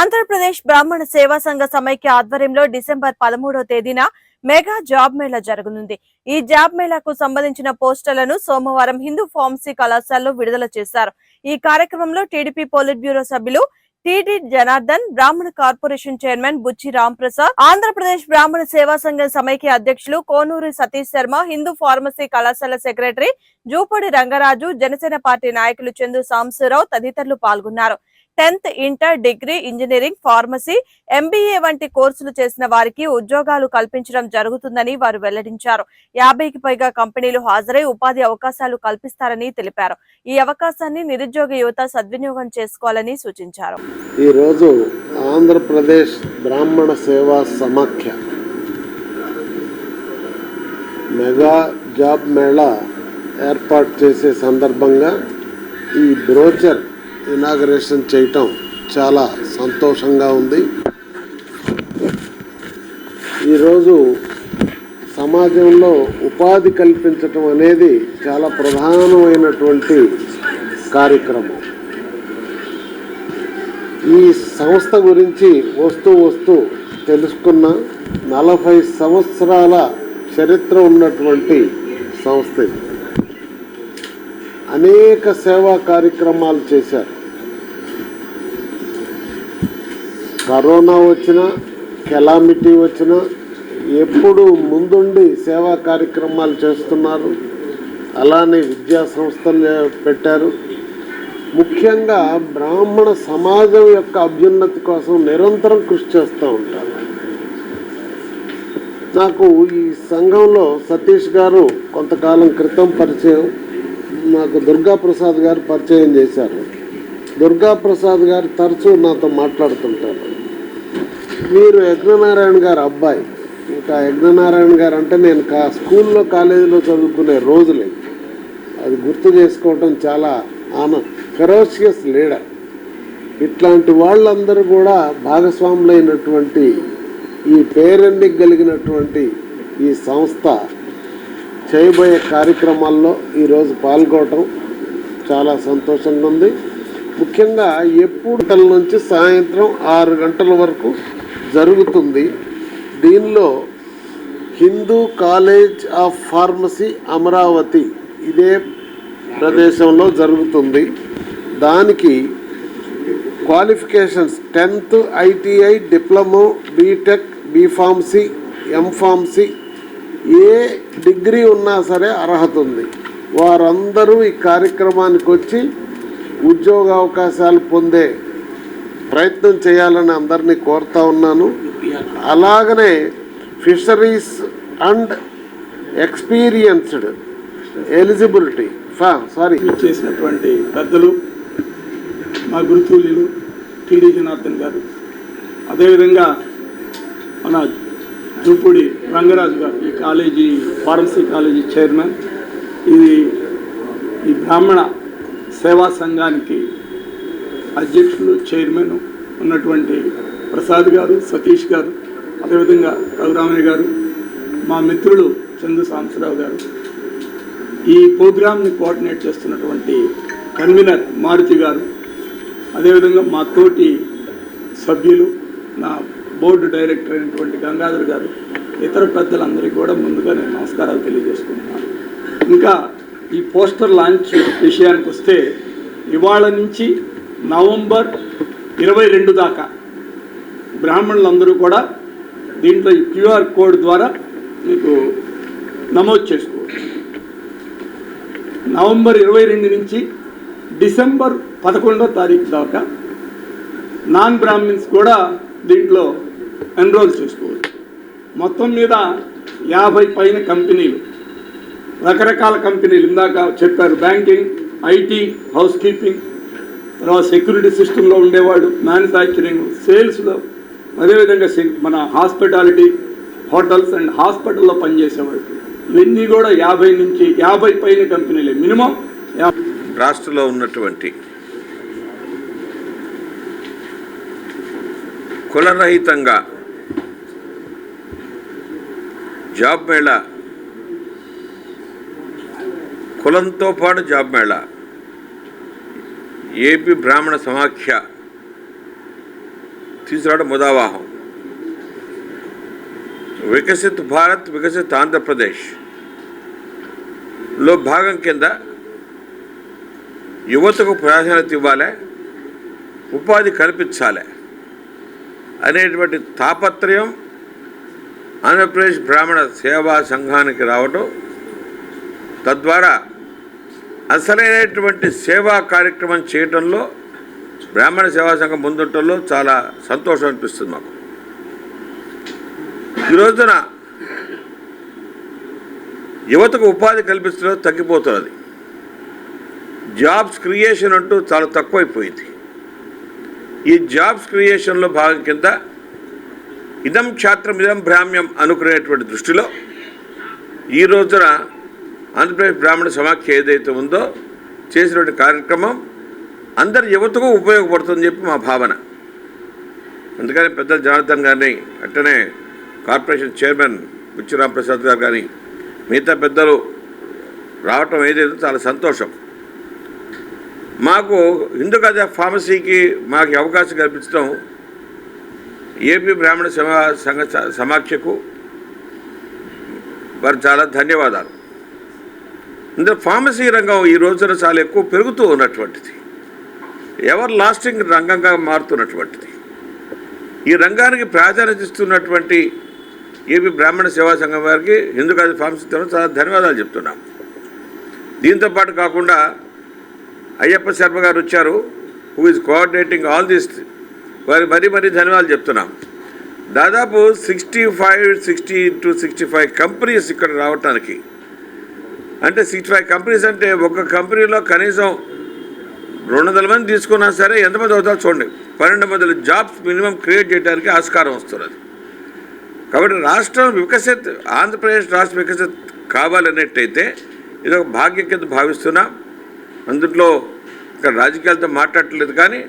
ఆంధ్రప్రదేశ్ బ్రాహ్మణ సేవా సంఘ సమైక్య ఆధ్వర్యంలో డిసెంబర్ పదమూడవ తేదీన మెగా జాబ్ మేళా జరగనుంది. ఈ జాబ్ మేళాకు సంబంధించిన పోస్టర్లను సోమవారం హిందూ ఫార్మసీ కళాశాలలో విడుదల చేశారు. ఈ కార్యక్రమంలో టీడీపీ పోలిట్ బ్యూరో సభ్యులు T D Janardhan Brahmana corporation chairman Buchi Ramprasad Andhra Pradesh Brahmana Seva Sangham Samaikya అధ్యక్షులు కోనూరి సతీష్ శర్మ హిందూ ఫార్మసీ కళాశాల సెక్రటరీ జూపడి రంగరాజు జనసేన పార్టీ నాయకులు చందు సాంబశివరావు తదితరులు పాల్గొన్నారు. Tenth inter degree engineering pharmacy MBA వంటి కోర్సులు చేసిన వారికి ఉద్యోగాలు కల్పించడం జరుగుతుందని వారు వెల్లడించారు. యాభైకి పైగా కంపెనీలు హాజరై ఉపాధి అవకాశాలు కల్పిస్తారని తెలిపారు. ఈ అవకాశాన్ని నిరుద్యోగ యువత సద్వినియోగం చేసుకోవాలని సూచించారు. ఈ రోజు ఆంధ్రప్రదేశ్ బ్రాహ్మణ సేవా సమాఖ్య మెగా జాబ్ మేళా ఏర్పాటు చేసే సందర్భంగా ఈ బ్రోచర్ ఇనాగరేషన్ చేయటం చాలా సంతోషంగా ఉంది. ఈరోజు సమాజంలో ఉపాధి కల్పించటం అనేది చాలా ప్రధానమైనటువంటి కార్యక్రమం. ఈ సంస్థ గురించి వస్తూ వస్తూ తెలుసుకున్న నలభై సంవత్సరాల చరిత్ర ఉన్నటువంటి సంస్థ ఇది. అనేక సేవా కార్యక్రమాలు చేశారు. కరోనా వచ్చినా కెలామిటీ వచ్చినా ఎప్పుడు ముందుండి సేవా కార్యక్రమాలు చేస్తున్నారు. అలానే విద్యా సంస్థలు పెట్టారు. ముఖ్యంగా బ్రాహ్మణ సమాజం యొక్క అభ్యున్నతి కోసం నిరంతరం కృషి చేస్తూ ఉంటారు. నాకు ఈ సంఘంలో సతీష్ గారు కొంతకాలం క్రితం పరిచయం. నాకు దుర్గా ప్రసాద్ గారు పరిచయం చేశారు. దుర్గా ప్రసాద్ గారు తరచూ నాతో మాట్లాడుతుంటారు. మీరు యజ్ఞనారాయణ గారు అబ్బాయి. ఇంకా యజ్ఞనారాయణ గారు అంటే నేను కా స్కూల్లో కాలేజీలో చదువుకునే రోజులే. అది గుర్తు చేసుకోవటం చాలా ఆన ఫెరోషియస్ లీడర్ ఇట్లాంటి వాళ్ళందరూ కూడా భాగస్వాములైనటువంటి ఈ పేరెన్నిక కలిగినటువంటి ఈ సంస్థ చేయబోయే కార్యక్రమాల్లో ఈరోజు పాల్గొనటం చాలా సంతోషంగా ఉంది. ముఖ్యంగా ఎప్పుడు గంటల నుంచి సాయంత్రం ఆరు గంటల వరకు జరుగుతుంది. దీనిలో Hindu college of pharmacy Amaravati ఇదే ప్రదేశంలో జరుగుతుంది. దానికి qualifications tenth ITI diploma B Tech B pharmacy M pharmacy ఏ డిగ్రీ ఉన్నా సరే అర్హత ఉంది. వారందరూ ఈ కార్యక్రమానికి వచ్చి ఉద్యోగ అవకాశాలు పొందే ప్రయత్నం చేయాలని అందరినీ కోరుతా ఉన్నాను. అలాగనే ఫిషరీస్ అండ్ ఎక్స్పీరియన్స్డ్ ఎలిజిబిలిటీ ఫా సారీ. చేసినటువంటి పెద్దలు మా గురుతుల్యులు టీడీ జనార్దన్ గారు. అదేవిధంగా మన జూపూడి రంగరాజు గారు ఈ కాలేజీ ఫార్మసీ కాలేజీ చైర్మన్. ఇది ఈ బ్రాహ్మణ సేవా సంఘానికి అధ్యక్షులు చైర్మన్ ఉన్నటువంటి ప్రసాద్ గారు సతీష్ గారు అదేవిధంగా రఘురామయ్య గారు మా మిత్రులు చందు సాంబశివరావు గారు. ఈ ప్రోగ్రామ్ని కోఆర్డినేట్ చేస్తున్నటువంటి కన్వీనర్ మారుతి గారు అదేవిధంగా మా తోటి సభ్యులు నా బోర్డు డైరెక్టర్ అయినటువంటి గంగాధర్ గారు ఇతర పెద్దలందరికీ కూడా ముందుగా నేను నమస్కారాలు తెలియజేసుకుంటున్నాను. ఇంకా ఈ పోస్టర్ లాంచ్ విషయానికి వస్తే ఇవాళ నుంచి నవంబర్ ఇరవై రెండు దాకా బ్రాహ్మణులందరూ కూడా దీంట్లో ఈ క్యూఆర్ కోడ్ ద్వారా మీకు నమోదు చేసుకోవచ్చు. నవంబర్ ఇరవై రెండు నుంచి డిసెంబర్ పదకొండో తారీఖు దాకా నాన్ బ్రాహ్మిన్స్ కూడా దీంట్లో ఎన్రోల్ చేసుకోవచ్చు. మొత్తం మీద యాభై పైన కంపెనీలు రకరకాల కంపెనీలు. ఇందాక చెప్పారు బ్యాంకింగ్ ఐటీ హౌస్ కీపింగ్ తర్వాత సెక్యూరిటీ సిస్టంలో ఉండేవాడు మ్యానుఫ్యాక్చరింగ్ సేల్స్లో. అదేవిధంగా మన హాస్పిటాలిటీ హోటల్స్ అండ్ హాస్పిటల్లో పనిచేసేవాడు. ఇవన్నీ కూడా యాభై నుంచి యాభై పైన కంపెనీలే. మినిమం రాష్ట్రంలో ఉన్నటువంటి కులరహితంగా జాబ్ మేళా. కులంతో పాటు జాబ్ మేళా. ఏపీ బ్రాహ్మణ సమాఖ్య. తీసుకురావడం ముదావాహం. వికసిత్ భారత్ వికసిత్ ఆంధ్రప్రదేశ్. లో భాగం కింద యువతకు ప్రాధాన్యత ఇవ్వాలి ఉపాధి కల్పించాలి అనేటువంటి తాపత్రయం ఆంధ్రప్రదేశ్ బ్రాహ్మణ సేవా సంఘానికి రావటం తద్వారా అసలైనటువంటి సేవా కార్యక్రమం చేయటంలో బ్రాహ్మణ సేవా సంఘం ముందుంటంలో చాలా సంతోషం అనిపిస్తుంది మాకు. ఈ రోజున యువతకు ఉపాధి కల్పించడం తగ్గిపోతున్నది. జాబ్స్ క్రియేషన్ అంటూ చాలా తక్కువైపోయింది. ఈ జాబ్స్ క్రియేషన్లో భాగం కింద ఇదం క్షాత్రం ఇదం బ్రాహ్మ్యం అనుకునేటువంటి దృష్టిలో ఈ రోజున ఆంధ్రప్రదేశ్ బ్రాహ్మణ సమాఖ్య ఏదైతే ఉందో చేసినటువంటి కార్యక్రమం అందరి యువతకు ఉపయోగపడుతుందని చెప్పి మా భావన. అందుకని పెద్ద జనార్దన్ గారిని అట్టనే కార్పొరేషన్ చైర్మన్ బుచ్చిరామ్ ప్రసాద్ గారు కానీ మిగతా పెద్దలు రావటం ఏదైతే చాలా సంతోషం. మాకు హిందూ కథ ఫార్మసీకి మాకు అవకాశం కల్పించడం ఏపీ బ్రాహ్మణ సమా సంఘ సమాఖ్యకు వారు చాలా ధన్యవాదాలు. ఇందులో ఫార్మసీ రంగం ఈ రోజున చాలా ఎక్కువ పెరుగుతూ ఉన్నటువంటిది. ఎవర్ లాస్టింగ్ రంగంగా మారుతున్నటువంటిది. ఈ రంగానికి ప్రాధాన్యత ఇస్తున్నటువంటి ఏపీ బ్రాహ్మణ సేవా సంఘం వారికి హిందూ అది ఫార్మసీ తరఫున చాలా ధన్యవాదాలు చెప్తున్నాం. దీంతో పాటు కాకుండా అయ్యప్ప శర్మ గారు వచ్చారు who is coordinating all this వారి మరీ మరీ ధన్యవాదాలు చెప్తున్నాం. దాదాపు sixty five sixty two sixty five companies ఇక్కడ రావటానికి. అంటే సిక్స్టీ ఫైవ్ కంపెనీస్ అంటే ఒక కంపెనీలో కనీసం రెండు వందల మంది తీసుకున్నా సరే ఎంతమంది అవుతారో చూడండి. పన్నెండు వందల జాబ్స్ మినిమం క్రియేట్ చేయడానికి ఆస్కారం వస్తున్నది. కాబట్టి రాష్ట్రం వికసిత్ ఆంధ్రప్రదేశ్ రాష్ట్రం వికసిత్ కావాలనేట్టయితే ఇది ఒక భాగ్యం కింద భావిస్తున్నాం. అందుట్లో ఇక్కడ రాజకీయాలతో మాట్లాడట్లేదు కానీ